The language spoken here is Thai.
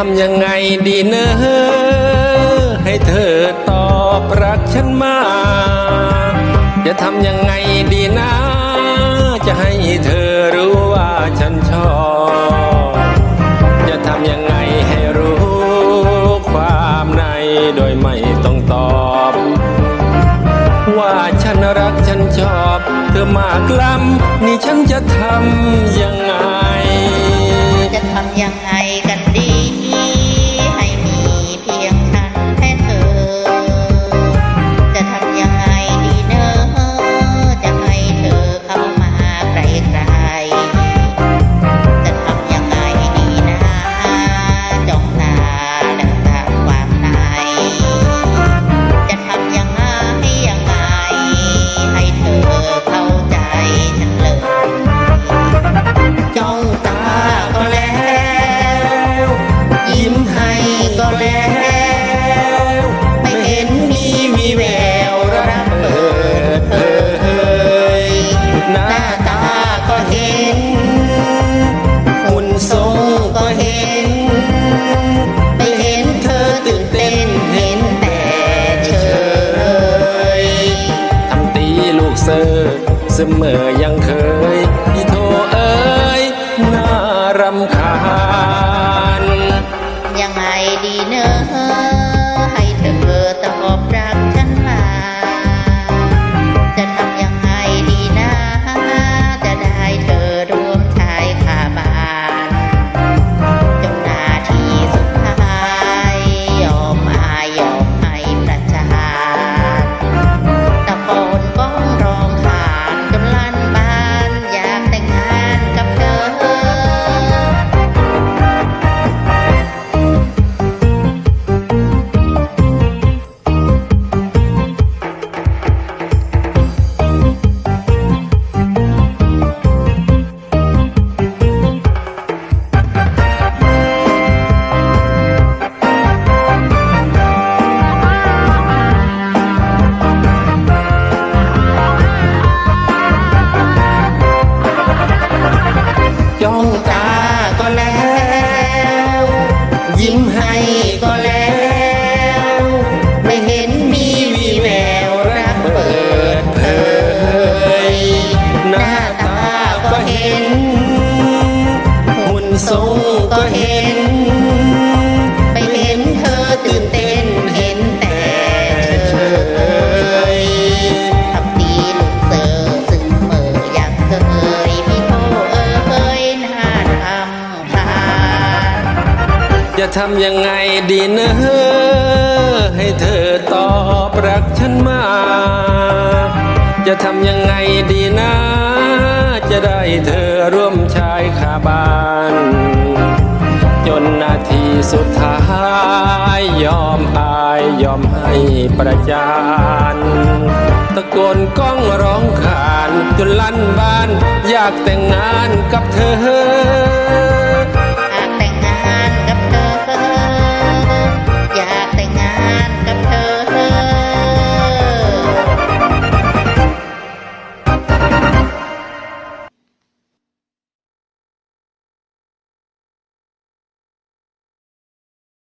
จะทำยังไงดีเนอะให้เธอตอบรักฉันมา จะทำยังไงดีนะ จะให้เธอรู้ว่าฉันชอบ จะทำยังไงให้รู้ความในโดยไม่ต้องตอบ ว่าฉันรักฉันชอบ เธอมากล้ำนี่ฉันจะทำยังไง จะทำยังไง กเสอเสมอยังเคยพี่โทเอ้ยน่ารำคาญยังไงดีเนอะ จ้องตาก็แล้ว ยิ้มให้ก็แล้ว ไม่เห็นมีวีแววรักเปิดเผยหน้าตาก็เห็นหุ่นทรงก็เห็น จะทำยังไงดีเนอให้เธอตอบรักฉันมา จะทำยังไงดีนะ จะได้เธอร่วมชายคาบาน จนนาทีสุดท้ายยอมอายยอมให้ประจานตะโกนก้องร้องขานจนลั่นบ้าน อยากแต่งงานกับเธอ